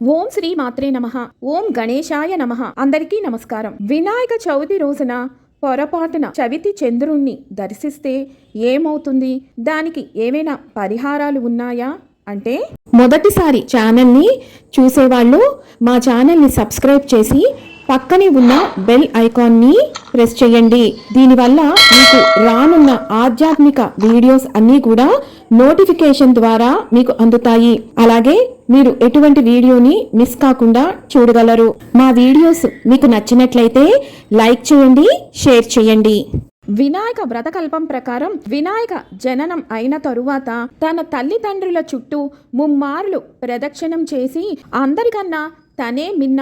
ఓం శ్రీ మాత్రే నమ. ఓం గణేశాయ నమ. అందరికీ నమస్కారం. వినాయక చవితి రోజున పొరపాటున చవితి చంద్రుణ్ణి దర్శిస్తే ఏమవుతుంది? దానికి ఏమైనా పరిహారాలు ఉన్నాయా? అంటే మొదటిసారి ఛానల్ని చూసేవాళ్ళు మా ఛానల్ని సబ్స్క్రైబ్ చేసి పక్కనే ఉన్న బెల్ ఐకాన్ని ప్రెస్ చేయండి. దీనివల్ల మీకు రానున్న ఆధ్యాత్మిక వీడియోస్ అన్నీ కూడా నోటిఫికేషన్ ద్వారా మీకు అందుతాయి. అలాగే మీరు ఎటువంటి వీడియోని మిస్ కాకుండా చూడగలరు. మా వీడియోస్ మీకు నచ్చినట్లయితే లైక్ చేయండి షేర్ చేయండి. వినాయక వ్రతకల్పం ప్రకారం వినాయక జననం అయిన తరువాత తన తల్లిదండ్రుల చుట్టూ ముమ్మార్లు ప్రదక్షిణం చేసి అందరికన్నా తనే మిన్న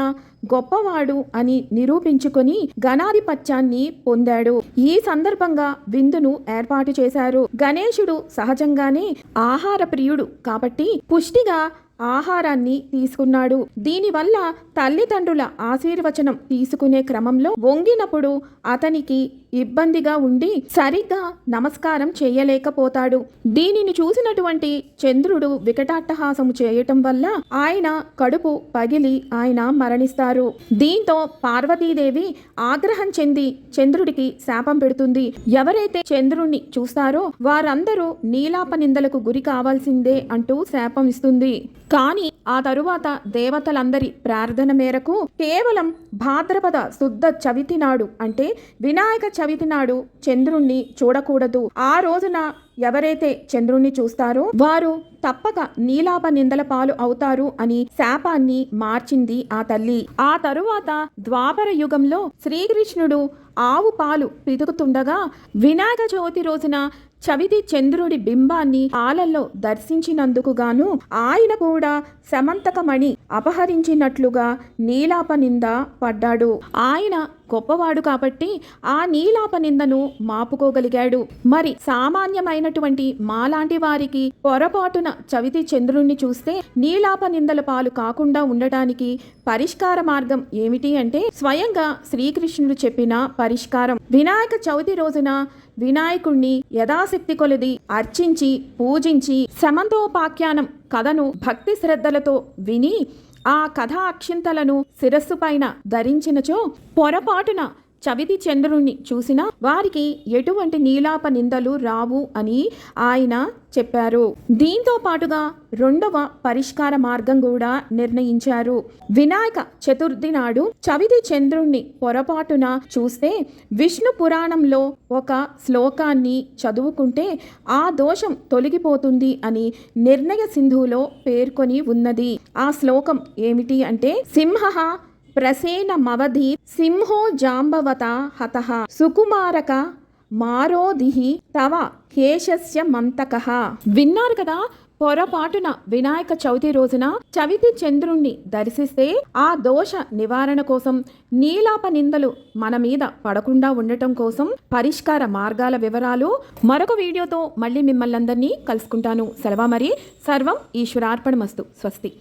గొప్పవాడు అని నిరూపించుకొని ఘనాధిపత్యాన్ని పొందాడు. ఈ సందర్భంగా విందును ఏర్పాటు చేశారు. గణేశుడు సహజంగానే ఆహార ప్రియుడు కాబట్టి పుష్టిగా ఆహారాన్ని తీసుకున్నాడు. దీనివల్ల తల్లిదండ్రుల ఆశీర్వచనం తీసుకునే క్రమంలో వంగినప్పుడు అతనికి ఇబ్బందిగా ఉండి సరిగ్గా నమస్కారం చేయలేకపోతాడు. దీనిని చూసినటువంటి చంద్రుడు వికటాట్టహాసము చేయటం వల్ల ఆయన కడుపు పగిలి ఆయన మరణిస్తారు. దీంతో పార్వతీదేవి ఆగ్రహం చెంది చంద్రుడికి శాపం పెడుతుంది. ఎవరైతే చంద్రుణ్ణి చూస్తారో వారందరూ నీలాప నిందలకు గురి కావాల్సిందే అంటూ శాపం ఇస్తుంది. కానీ ఆ తరువాత దేవతలందరి ప్రార్థన మేరకు కేవలం భాద్రపద శుద్ధ చవితి నాడు అంటే వినాయక చవితి నాడు చంద్రుణ్ణి చూడకూడదు. ఆ రోజున ఎవరైతే చంద్రుణ్ణి చూస్తారో వారు తప్పక నీలాభ నిందల పాలు అవుతారు అని శాపాన్ని మార్చింది ఆ తల్లి. ఆ తరువాత ద్వాపర యుగంలో శ్రీకృష్ణుడు ఆవు పాలు పితుకుతుండగా వినాయక చవితి రోజున చవితి చంద్రుడి బింబాన్ని పాలల్లో దర్శించినందుకు గాను ఆయన కూడా సమంతకమణి అపహరించినట్లుగా నీలాప నింద పడ్డాడు. ఆయన గొప్పవాడు కాబట్టి ఆ నీలాప నిందను మాపుకోగలిగాడు. మరి సామాన్యమైనటువంటి మాలాంటి వారికి పొరపాటున చవితి చంద్రుణ్ణి చూస్తే నీలాప నిందల పాలు కాకుండా ఉండటానికి పరిష్కార మార్గం ఏమిటి అంటే స్వయంగా శ్రీకృష్ణుడు చెప్పిన పరిష్కారం. వినాయక చవితి రోజున వినాయకుణ్ణి యథాశక్తి కొలది అర్చించి పూజించి సమంతోపాఖ్యానం కథను భక్తి శ్రద్ధలతో విని ఆ కథ అక్షింతలను శిరస్సు పైన ధరించినచో పొరపాటున చవితి చంద్రుణ్ణి చూసినా వారికి ఎటువంటి నీలాప నిందలు రావు అని ఆయన చెప్పారు. దీంతో పాటుగా రెండవ పరిష్కార మార్గం కూడా నిర్ణయించారు. వినాయక చతుర్థి నాడు చవితి చంద్రుణ్ణి పొరపాటున చూస్తే విష్ణు పురాణంలో ఒక శ్లోకాన్ని చదువుకుంటే ఆ దోషం తొలగిపోతుంది అని నిర్ణయ సింధులో పేర్కొని ఉన్నది. ఆ శ్లోకం ఏమిటి అంటే సింహ ప్రసేనమవధి సింహో జాంబవత హత సుకుమారక మారోదిహి తవ కేశస్య మంతక విన్నారు కదా పొరపాటున వినాయక చవితి రోజున చవితి చంద్రుణ్ణి దర్శిస్తే ఆ దోష నివారణ కోసం నీలాప నిందలు మన మీద పడకుండా ఉండటం కోసం పరిష్కార మార్గాల వివరాలు మరొక వీడియోతో మళ్ళీ మిమ్మల్ని అందరినీ కలుసుకుంటాను. సెలవా మరి. సర్వం ఈశ్వరార్పణమస్తు. స్వస్తి.